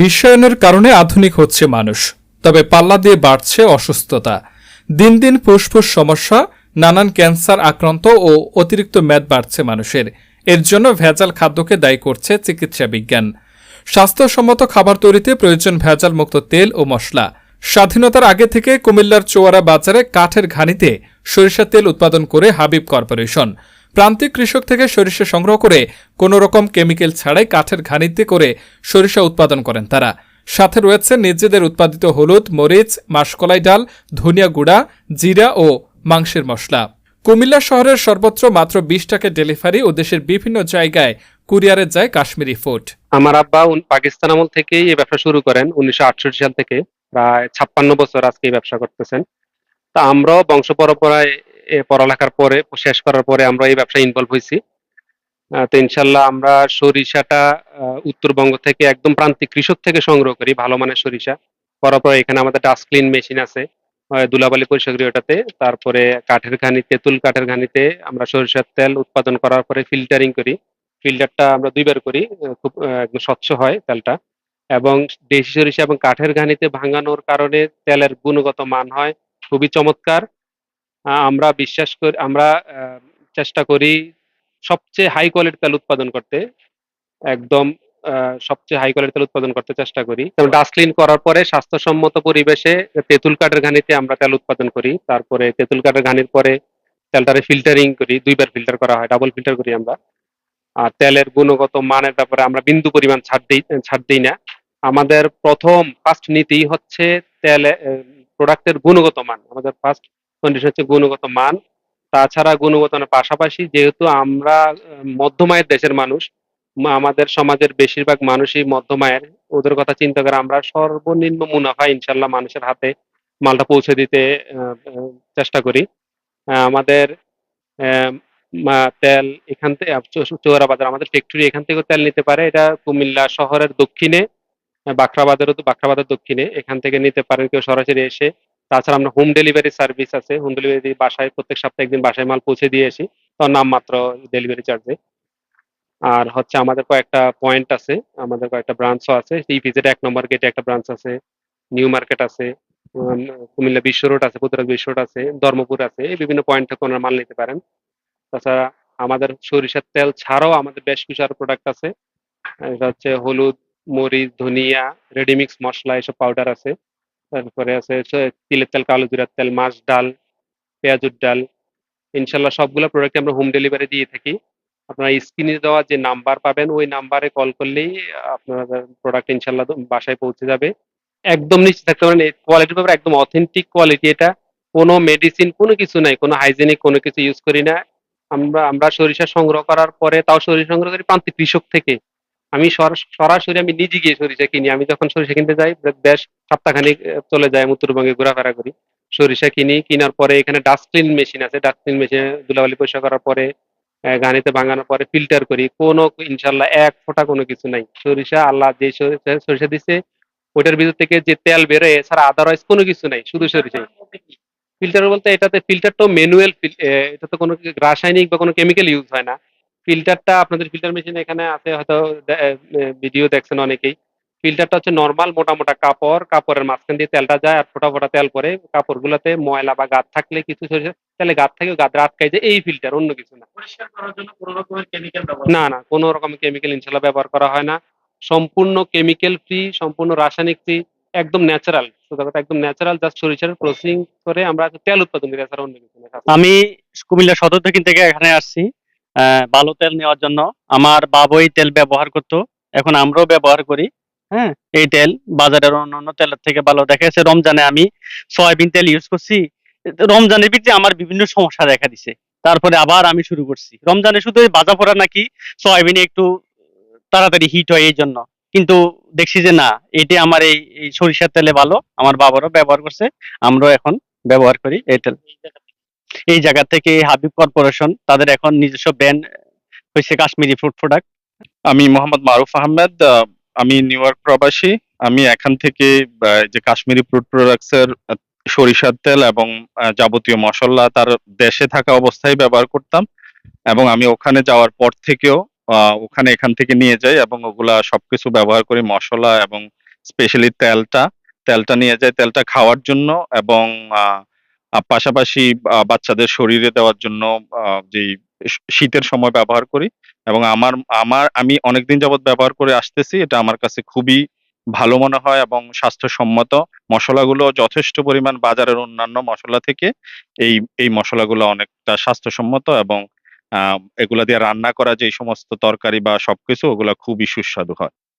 বিশ্বায়নের কারণে আধুনিক হচ্ছে মানুষ, তবে পাল্লা দিয়ে বাড়ছে অসুস্থতা। দিন দিন ফুসফুস সমস্যা, নানান ক্যান্সার আক্রান্ত ও অতিরিক্ত মেদ বাড়ছে মানুষের। এর জন্য ভেজাল খাদ্যকে দায়ী করছে চিকিৎসা বিজ্ঞান। স্বাস্থ্যসম্মত খাবার তৈরিতে প্রয়োজন ভেজাল মুক্ত তেল ও মশলা। স্বাধীনতার আগে থেকে কুমিল্লার চোয়ারা বাজারে কাঠের ঘানিতে সরিষা তেল উৎপাদন করে হাবিব কর্পোরেশন। প্রান্তিক কৃষক থেকে সরিষা সংগ্রহ করে কোনো রকম কেমিক্যাল ছাড়াই কাঠের ঘানিতে করে সরিষা উৎপাদন করেন তারা। সাথে রয়েছে নিজেদের উৎপাদিত হলুদ, মরিচ, মাসকলাই ডাল, ধনিয়া গুঁড়া, জিরা ও মাংসের মশলা। কুমিল্লা শহরের সর্বত্র মাত্র বিশ টাকা ডেলিভারি ও দেশের বিভিন্ন জায়গায় কুরিয়ারে যায় কাশ্মীরি ফুড। আমার আব্বা পাকিস্তান আমল থেকেই এই ব্যবসা শুরু করেন, উনিশশো আটষট্টি সাল থেকে। প্রায় ছাপ্পান্ন বছর আজকে এই ব্যবসা করতেছেন। তা আমরাও বংশ পরম্পরায় পড়ালেখার পরে, শেষ করার পরে আমরা এই ব্যবসায় ইনভলভ হয়েছি। তো ইনশাল্লাহ আমরা সরিষাটা উত্তরবঙ্গ থেকে একদম প্রান্তিক কৃষক থেকে সংগ্রহ করি, ভালো মানের সরিষা। পরপর এখানে আমাদের ডাস্ট ক্লিন মেশিন আছে দুলাবালি ওটাতে তারপরে কাঠের ঘানি, তেঁতুল কাঠের ঘানিতে আমরা সরিষার তেল উৎপাদন করার পরে ফিল্টারিং করি। ফিল্টারটা আমরা দুইবার করি খুব একদম স্বচ্ছ হয় তেলটা। এবং দেশি সরিষা এবং কাঠের ঘানিতে ভাঙানোর কারণে তেলের গুণগত মান হয় খুবই চমৎকার। আমরা বিশ্বাস করি, আমরা চেষ্টা করি সবচেয়ে হাই কোয়ালিটি তেল উৎপাদন করতে। একদম সবচেয়ে হাই কোয়ালিটি তেল উৎপাদন করতে চেষ্টা করি। ডাস্ট ক্লিন করার পরে স্বাস্থ্যসম্মত পরিবেশে তেঁতুল কাঠের ঘানিতে আমরা তেল উৎপাদন করি। তারপরে তেঁতুল কাঠের ঘানির পরে তেলটারে ফিল্টারিং করি, দুইবার ফিল্টার করা হয় ডাবল ফিল্টার করি আমরা। আর তেলের গুণগত মানের ব্যাপারে আমরা বিন্দু পরিমাণ ছাড় দিই ছাড় দিই না। আমাদের প্রথম ফার্স্ট নীতি হচ্ছে তেলে প্রোডাক্টের গুণগত মান। আমাদের ফার্স্ট কন্ডিশন হচ্ছে গুণগত মান। তাছাড়া গুণগত পাশাপাশি যেহেতু আমরা আহ, মধ্যমায়ের দেশের মানুষ আমাদের সমাজের বেশিরভাগ মানুষই মধ্যমায়ের ওদের কথা চিন্তা করে আমরা সর্বনিম্ন মুনাফা ইনশাল্লাহ মানুষের হাতে মালটা পৌঁছে দিতে চেষ্টা করি। আমাদের তেল এখান থেকে চৌরা বাজার আমাদের ফ্যাক্টরি এখান থেকেও তেল নিতে পারে। এটা কুমিল্লা শহরের দক্ষিণে বাখরাবাদেরও তো বাখরাবাদের দক্ষিণে। এখান থেকে নিতে পারেন কেউ সরাসরি এসে। তাছাড়া আমরা হোম ডেলিভারি সার্ভিস আছে। হোম ডেলিভারি বাসায় প্রত্যেক সপ্তাহে একদিন বাসায় মাল পৌঁছে দিয়ে আসি। তো নামমাত্র ডেলিভারি চার্জে আর হচ্ছে আমাদের কয়েকটা পয়েন্ট আছে, আমাদের কয়েকটা ব্রাঞ্চও আছে। ভিজিট এক নম্বর গেটে একটা ব্রাঞ্চ আছে নিউ মার্কেট আছে কুমিল্লা বিশ্ব রোড আছে, পুতুরাজ বিশ্ব রোড আছে, ধর্মপুর আছে, এই বিভিন্ন পয়েন্ট থেকে ওনারা মাল নিতে পারেন। তাছাড়া আমাদের সরিষার তেল ছাড়াও আমাদের বেশ কিছু আরও প্রোডাক্ট আছে। হচ্ছে হলুদ, মরিচ, ধনিয়া রেডিমিক্স মশলা, এসব পাউডার আছে। তারপরে আছে তিলের তেল, কালো জিরার তেল, মাছ ডাল, পেঁয়াজুর ডাল। ইনশাল্লাহ সবগুলো প্রোডাক্ট আমরা হোম ডেলিভারি দিয়ে থাকি। আপনারা স্ক্রিনে দেওয়া যে নাম্বার পাবেন, ওই নাম্বারে কল করলেই আপনাদের প্রোডাক্ট ইনশাল্লাহ বাসায় পৌঁছে যাবে। একদম নিশ্চিত থাকতে পারেন কোয়ালিটির ব্যাপারে একদম অথেন্টিক কোয়ালিটি এটা। কোনো মেডিসিন কোনো কিছু নাই, কোনো হাইজেনিক কোনো কিছু ইউজ করি না। আমরা আমরা সরিষা সংগ্রহ করার পরে, তাও সরিষা সংগ্রহ করি প্রান্তিক কৃষক থেকে। আমি সর- সরাসরি আমি নিজে গিয়ে সরিষা কিনি। আমি যখন সরিষা কিনতে যাই বেশ সপ্তাহখানিক চলে যায় আমি উত্তরবঙ্গে ঘোরাফেরা করি। সরিষা কিনি, কেনার পরে এখানে ডাস্টবিন মেশিন আছে। ডাস্টবিন মেশিনে ধুলাবালি পরিষ্কার করার পরে গানিতে ভাঙানোর পরে ফিল্টার করি। কোনো ইনশাল্লাহ এক ফোঁটা কোনো কিছু নাই। সরিষা আল্লাহ যে সরিষা সরিষা দিছে, ওইটার ভিতর থেকে যে তেল বেরোয় এছাড়া আদারওয়াইজ কোনো কিছু নাই, শুধু সরিষা। ফিল্টার বলতে এটাতে ফিল্টার তো ম্যানুয়াল এটাতে কোনো রাসায়নিক বা কোনো কেমিক্যাল ইউজ হয় না। ফিল্টারটা আপনাদের ফিল্টার মেশিন এখানে আছে হয়তো ভিডিও দেখছেন অনেকেই। ফিল্টারটা হচ্ছে নর্মাল মোটা মোটা কাপড় কাপড়ের মাঝখান দিয়ে তেলটা যায় আর ফোটা ফোটা তেল পরে কাপড়গুলোতে ময়লা বা গাদ থাকলে কিছু সরিষা তেলে গাদ থাকে গাদ আটকাই যায় এই ফিল্টার অন্য কিছু না। করার জন্য কোনো ব্যবহার না না কোনো রকম কেমিক্যাল ইনশাল্লাহ ব্যবহার করা হয় না। সম্পূর্ণ কেমিক্যাল ফ্রি সম্পূর্ণ রাসায়নিক ফ্রি একদম ন্যাচারাল কথা একদম ন্যাচারাল জাস্ট সরিষার প্রসেসিং করে আমরা তেল উৎপাদন করি অন্য কিছু না। আমি কুমিল্লা সদর থেকে এখানে আসছি। ভালো তেল নেওয়ার জন্য। আমার বাবুই তেল ব্যবহার করতো। এখন আমরাও ব্যবহার করি। হ্যাঁ এই তেল বাজারের অন্যান্য তেলের থেকে ভালো। দেখা যাচ্ছে রমজানে আমি সয়াবিন তেল ইউজ করছি। রমজানের ভিতরে আমার বিভিন্ন সমস্যা দেখা দিছে। তারপরে আবার আমি শুরু করছি। রমজানে শুধু ভাজা পোড়া নাকি সয়াবিনে একটু তাড়াতাড়ি হিট হয় এই জন্য। কিন্তু দেখছি যে না, এটি আমার এই সরিষার তেলে ভালো। আমার বাবারও ব্যবহার করছে। আমরাও এখন ব্যবহার করি এই তেল। এই জায়গা থেকে হাবিব কর্পোরেশন, তাদের এখন নিজস্ব ব্র্যান্ড হয়েছে কাশ্মীরি ফুড প্রোডাক্ট। আমি মোহাম্মদ মারুফ আহমেদ আমি নিউ ইয়র্ক প্রবাসী। আমি এখান থেকে যে কাশ্মীরি ফুড প্রোডাক্টস এর সরিষার তেল এবং যাবতীয় মশলা তার দেশে থাকা অবস্থায় ব্যবহার করতাম। এবং আমি ওখানে যাওয়ার পর থেকেও ওখানে এখান থেকে নিয়ে যাই এবং ওগুলা সবকিছু ব্যবহার করি, মশলা এবং স্পেশালি তেলটা। তেলটা নিয়ে যাই, তেলটা খাওয়ার জন্য এবং পাশাপাশি বাচ্চাদের শরীরে দেওয়ার জন্য যেই শীতের সময় ব্যবহার করি এবং আমার আমার, আমি অনেকদিন যাবত ব্যবহার করে আসতেছি। এটা আমার কাছে খুবই ভালো মনে হয় এবং স্বাস্থ্যসম্মত। মশলাগুলো যথেষ্ট পরিমাণ বাজারের অন্যান্য মশলা থেকে এই এই মশলাগুলো অনেকটা স্বাস্থ্যসম্মত এবং এগুলা দিয়ে রান্না করা যে সমস্ত তরকারি বা সবকিছু, ওগুলা খুবই সুস্বাদু হয়।